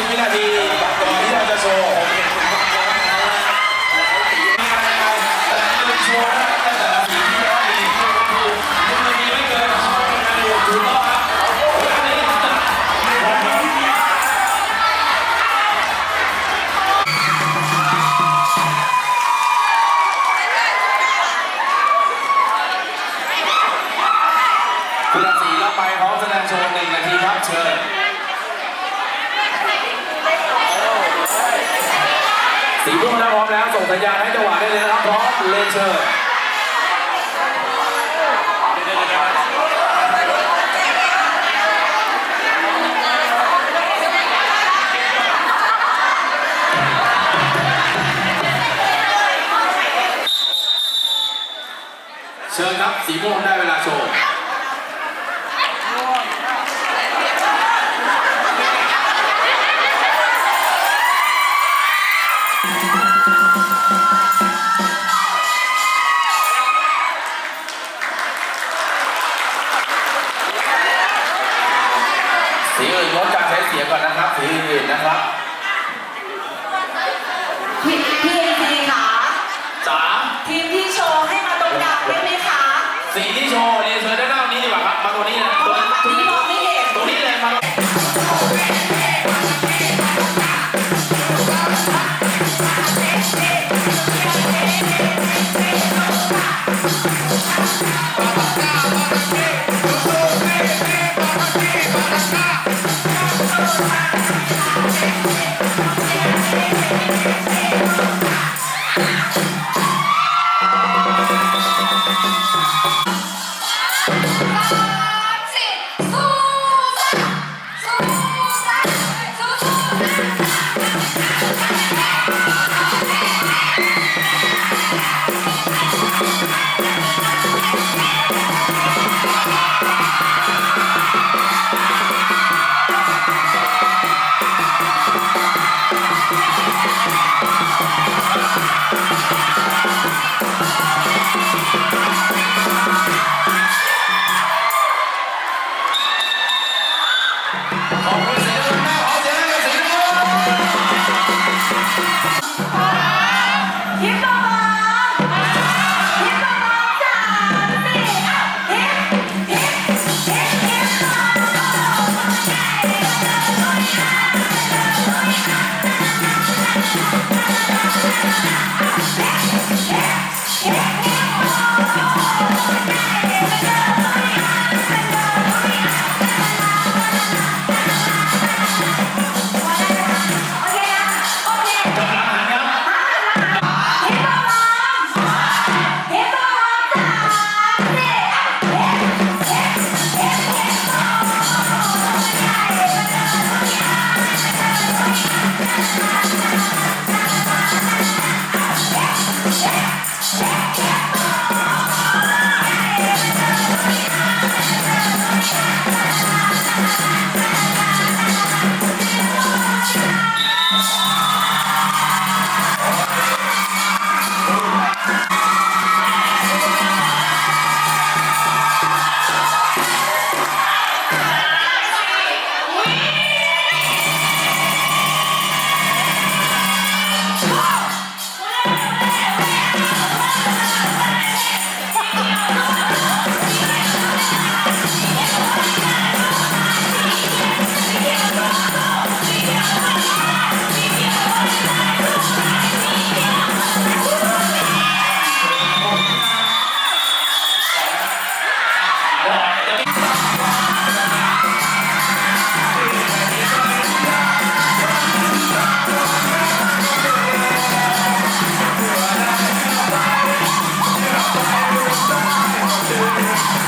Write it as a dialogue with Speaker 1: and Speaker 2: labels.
Speaker 1: 30 วินาทีก่อนที่เราจะโชว์แต่นี่เป็นโชว์นะแต่ละสีที่เรามีคือมันมีไม่เกินสองนาทีถูกต้องครับวันนี้วันนี้คุณรังสีรับไปพร้อมแสดงโชว์หนึ่งนาทีครับเชิญ ร้อมแล้วส่งสัญญาณให้จังหวะได้เลยนะครับพร้อมเลนเชิญเชิญครับสีม่วงได้ สี
Speaker 2: ที่โชว์
Speaker 1: เนี่ยเชิญด้านหน้านี้ดีกว่าครับ มาตรงนี้เลยตรงนี้
Speaker 2: ฝั่งนี้มองไม่เห็น
Speaker 1: ตรงนี้เลยมา
Speaker 3: Yeah.